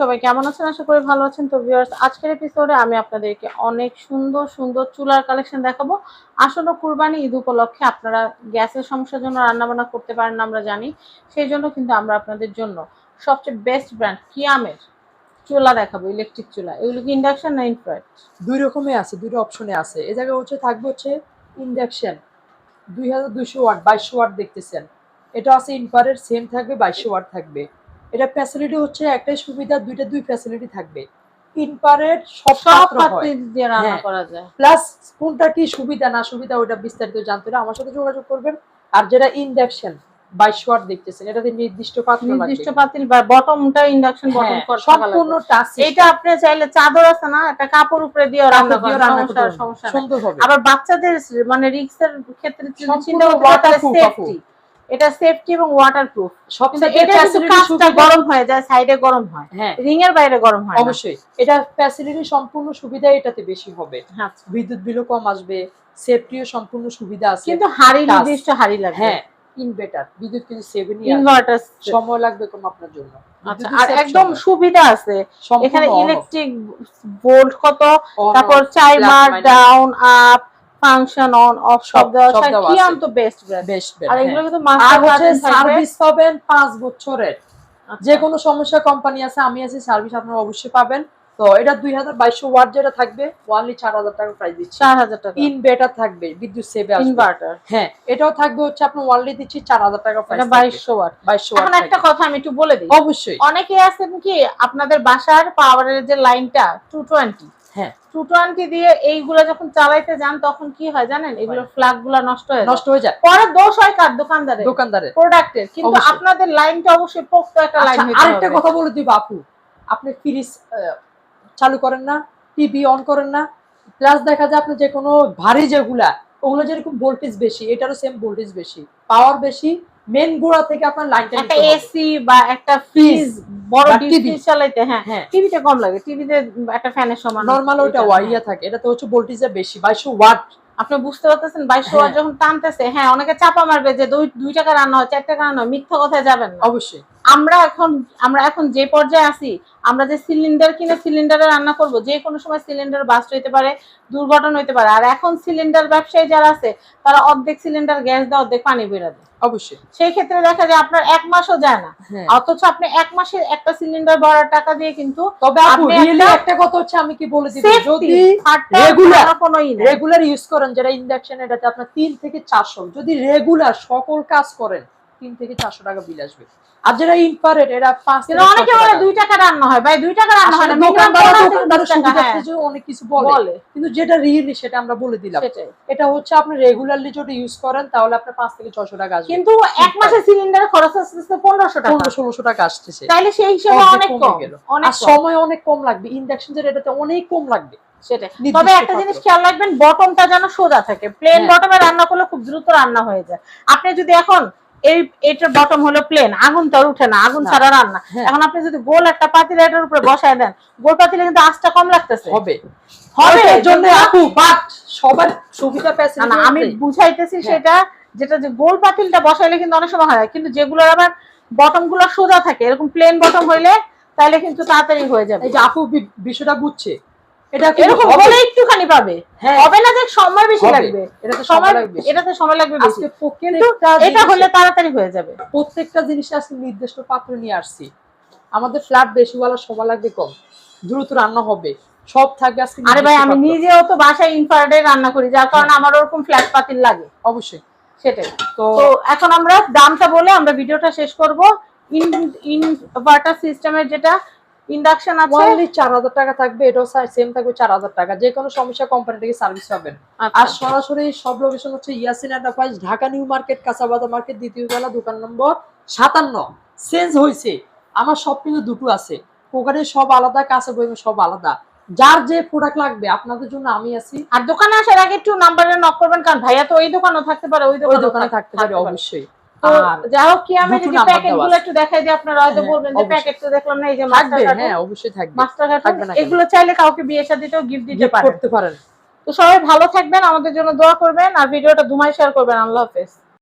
সবাই কেমন আছেন? আশা ভালো আছেন। তো আজকের আমি আপনাদেরকে অনেক সুন্দর সুন্দর চুলার কালেকশন দেখাবো। ঈদ উপলক্ষে আপনারা গ্যাসের সমস্যার জন্য রান্নাবান্না করতে পারেন না, আমরা জানি। সেই জন্য কিন্তু আমরা আপনাদের জন্য সবচেয়ে বেস্ট ব্র্যান্ড কিয়ামের চুলা দেখাবো ইলেকট্রিক চুলা। এগুলো কি ইন্ডাকশন না ইনফ্রারেড দুই রকমের আছে, দুটো অপশনে আছে। এ জায়গায় হচ্ছে, থাকবে হচ্ছে ইন্ডাকশন দুই হাজার দুইশো ওয়াট, বাইশশো ওয়াট দেখতেছেন। এটা আছে ইনফারের সেম থাকবে, বাইশশো ওয়াট থাকবে। এটা ফ্যাসিলিটি হচ্ছে একটাই সুবিধা দুইটা দুই ফ্যাসিলিটি থাকবে। ইনফারের সব সব পাত্রে দিয়ে রান্না হ্যাঁ। করা যায়। প্লাস কোনটা কি সুবিধা না সুবিধা ওটা বিস্তারিত জানতে হলে আমার সাথে যোগাযোগ করবেন। আর যেটা ইন্ডাকশন বাইশ ওয়াট দেখতেছেন এটাতে নির্দিষ্ট পাত্র নির্দিষ্ট পাতিল বা বটমটা ইন্ডাকশন বটম হ্যাঁ, সম্পূর্ণ টাচ এটা আপনি চাইলে চাদর আছে না একটা কাপড় উপরে দিয়ে রান্না সমস্যা সমস্যা আবার বাচ্চাদের মানে রিক্সের ক্ষেত্রে চিন্তা করতে সেফটি এটা সেফটি এবং ওয়াটারপ্রুফ কিন্তু এটা কাজটা গরম হয়ে যায় সাইডে গরম হয়। হ্যাঁ। রিং এর বাইরে গরম হয় অবশ্যই। এটা ফ্যাসিলিটি সম্পূর্ণ সুবিধা এটাতে বেশি হবে। আচ্ছা। বিদ্যুৎ বিলও কম আসবে সেফটিও সম্পূর্ণ সুবিধা আছে। কিন্তু হাড়ি নির্দিষ্ট হাড়ি লাগবে। হ্যাঁ ইনভার্টার বিদ্যুৎ কিন্তু সেভেনই ইনভার্টার সময় লাগবে কম আপনার জন্য। আচ্ছা আর একদম সুবিধা আছে। এখানে ইলেকট্রিক বোল্ট কত? তারপর timer down up function on off সব সব- দেওয়া আছে। কি আম তো বেস্ট ব্র্যান্ড best brand, আর হ্যাঁ। এগুলো কিন্তু মাস্টার হচ্ছে সার্ভিস পাবেন পাঁচ বছরের। আচ্ছা। যে কোনো সমস্যা কোম্পানি আছে আমি আছি সার্ভিস আপনারা অবশ্যই পাবেন। তো এটা দুই হাজার বাইশশো ওয়াট যেটা থাকবে ওয়ানলি চার হাজার টাকা প্রাইস দিচ্ছি। চার হাজার টাকা। ইনভার্টার থাকবে বিদ্যুৎ সেভে আসবে। ইনভার্টার হ্যাঁ এটাও থাকবে হচ্ছে আপনার ওয়ানলি দিচ্ছি চার হাজার টাকা প্রাইস এটা বাইশশো ওয়াট বাইশশো এখন একটা কথা আমি একটু বলে দিই। অবশ্যই। অনেকে আছেন কি আপনাদের বাসার পাওয়ারের যে লাইনটা টু টোয়েন্টি হ্যাঁ। টু টোয়েন্টি দিয়ে এইগুলো যখন চালাইতে যান তখন কি হয় জানেন? এগুলো ফ্ল্যাগগুলা নষ্ট হয়ে নষ্ট হয়ে যায়। পরে দোষ হয় কার? দোকানদারের। দোকানদারের। প্রোডাক্টের। কিন্তু আপনাদের লাইনটা অবশ্যই পোক্ত একটা লাইন আচ্ছা, আরেকটা কথা বলে দিব আপু। আপনি ফ্রিজ চালু করেন না টিভি অন করেন না। প্লাস দেখা যায় আপনি যে কোনো ভারী যেগুলা ওগুলো যেরকম ভোল্টেজ বেশি এটারও সেম ভোল্টেজ বেশি। পাওয়ার বেশি মেন গোড়া থেকে আপনার লাইনটা একটা এসি বা একটা ফ্রিজ বড় ডিশ চালাইতে হ্যাঁ। হ্যাঁ। টিভিতে কম লাগে টিভিতে একটা ফ্যানের সমান নরমাল ওটা ওয়াইয়া থাকে এটা তো হচ্ছে ভোল্টেজটা বেশি বাইশশো ওয়াট। আপনি বুঝতে পারতেছেন বাইশশো ওয়াট হ্যাঁ। যখন টানতেছে হ্যাঁ অনেকে চাপা মারবে যে দুই দুই টাকা রান্না হয় চার টাকা রান্না হয় মিথ্যা কথায় যাবেন না। অবশ্যই। আমরা এখন আমরা এখন যে পর্যায়ে আছি আমরা যে সিলিন্ডার কিনে সিলিন্ডারে রান্না করব যে কোনো সময় সিলিন্ডার বাস্ট হইতে পারে দুর্ঘটনা হইতে পারে। আর এখন সিলিন্ডার ব্যবসায়ী যারা আছে তারা অর্ধেক সিলিন্ডার গ্যাস দেয় অর্ধেক পানি বেরা দেয়। অবশ্যই। সেই ক্ষেত্রে দেখা যায় আপনার এক মাসও যায় না। হ্যাঁ। অথচ আপনি এক মাসে একটা সিলিন্ডার ভরার টাকা দিয়ে কিন্তু তবে একটা কথা হচ্ছে আমি কি বলে safety, যদি নাই। রেগুলার ইউজ করেন যেটা ইন্ডাকশন এটাতে আপনার তিন থেকে চারশো যদি রেগুলার সকল কাজ করেন তিন থেকে চারশো টাকা বিল আসবে। আর যেটা ইনফারেট এটা পাঁচ অনেকে বলে দুই টাকা রান্না হয়। ভাই দুই টাকা রান্না হয় হ্যাঁ, অনেক কিছু বলে। কিন্তু যেটা রিয়েলি সেটা আমরা বলে দিলাম। এটা হচ্ছে আপনি রেগুলারলি যদি ইউজ করেন তাহলে আপনার পাঁচ থেকে ছশো টাকা আসবে। কিন্তু এক মাসে সিলিন্ডারে খরচ আসতেছে পনেরোশো টাকা। পনেরো ষোলোশো টাকা আসতেছে। তাইলে সেই হিসেবে অনেক কম গেল। অনেক আর সময় অনেক কম লাগবে। ইন্ডাকশন যেটা এটাতে অনেক কম লাগবে। সেটাই। তবে একটা জিনিস খেয়াল রাখবেন বটমটা যেন সোজা থাকে। প্লেন হ্যাঁ। বটমে রান্না করলে খুব দ্রুত রান্না হয়ে যায়। আপনি যদি এখন এই এটার বটম হলো প্লেন আগুন তো আর উঠে না আগুন ছাড়া রান্না। হ্যাঁ। এখন আপনি যদি গোল একটা পাতিল এটার উপরে বসায় দেন গোল পাতিলে কিন্তু আঁচটা কম লাগতেছে। হবে। হবে জন্য আপু বাট সবার সুবিধা পেয়েছে না, আমি বুঝাইতেছি হ্যাঁ। সেটা যেটা যে গোল পাতিলটা বসাইলে কিন্তু অনেক সময় হয় কিন্তু যেগুলো আবার বটমগুলো সোজা থাকে এরকম প্লেন বটম হইলে তাহলে কিন্তু তাড়াতাড়ি হয়ে যাবে। এই যে আপু বিষয়টা বুঝছে। এটা কিন্তু এরকম হলে একটুখানি পাবে। হ্যাঁ। হবে না যে সময় বেশি লাগবে। এটাতে সময় সময় লাগবে এটাতে সময় লাগবে বেশি। কিন্তু এটা হলে তাড়াতাড়ি হয়ে যাবে। প্রত্যেকটা জিনিস আজকে নির্দিষ্ট পাত্র নিয়ে আসছি। আমাদের ফ্ল্যাট সময় লাগবে কম। দ্রুত রান্না হবে। সব থাকবে আজকে আরে ভাই আমি নিজেও তো বাসায় ইনফ্রারেডে রান্না করি যার কারণে আমার ওরকম ফ্ল্যাট পাতিল লাগে। অবশ্যই। সেটাই। তো তো এখন আমরা দামটা বলে আমরা ভিডিওটা শেষ করব। ইন ইনভার্টার সিস্টেমের যেটা ইন্ডাকশন আছে। চার হাজার টাকা থাকবে এটাও সেম থাকবে চার হাজার টাকা। যে কোনো সমস্যা কোম্পানি থেকে সার্ভিস পাবেন। আর আচ্ছা সরাসরি সব লোকেশন হচ্ছে Yasin enterprise Dhaka New Market market দ্বিতীয় তলা দোকান নম্বর সাতান্ন। চেঞ্জ হয়েছে। আমার সব কিন্তু দুটো আছে। ওখানে সব আলাদা কাঁচা বই সব আলাদা। যার যে প্রোডাক্ট লাগবে আপনাদের জন্য আমি আছি। আর দোকানে আসার আগে একটু নাম্বারে নক করবেন কারণ ভাইয়া তো ওই দোকানও থাকতে পারে ওই দোকানে দোকানে থাকতে পারে। অবশ্যই। তো যাই হোক কি আমি যদি। একটু দেখাই দিই আপনারা হয়তো হ্যাঁ, বলবেন যে প্যাকেট তো দেখলাম না এই যে মাস্টার কার্ড হ্যাঁ অবশ্যই থাকবে। Master card? এগুলো চাইলে কাউকে বিয়ে শাদিতেও গিফট দিতে পারেন। করতে পারেন। তো সবাই ভালো থাকবেন আমাদের জন্য দোয়া করবেন আর ভিডিওটা ধুমাই শেয়ার করবেন আল্লাহ হাফেজ।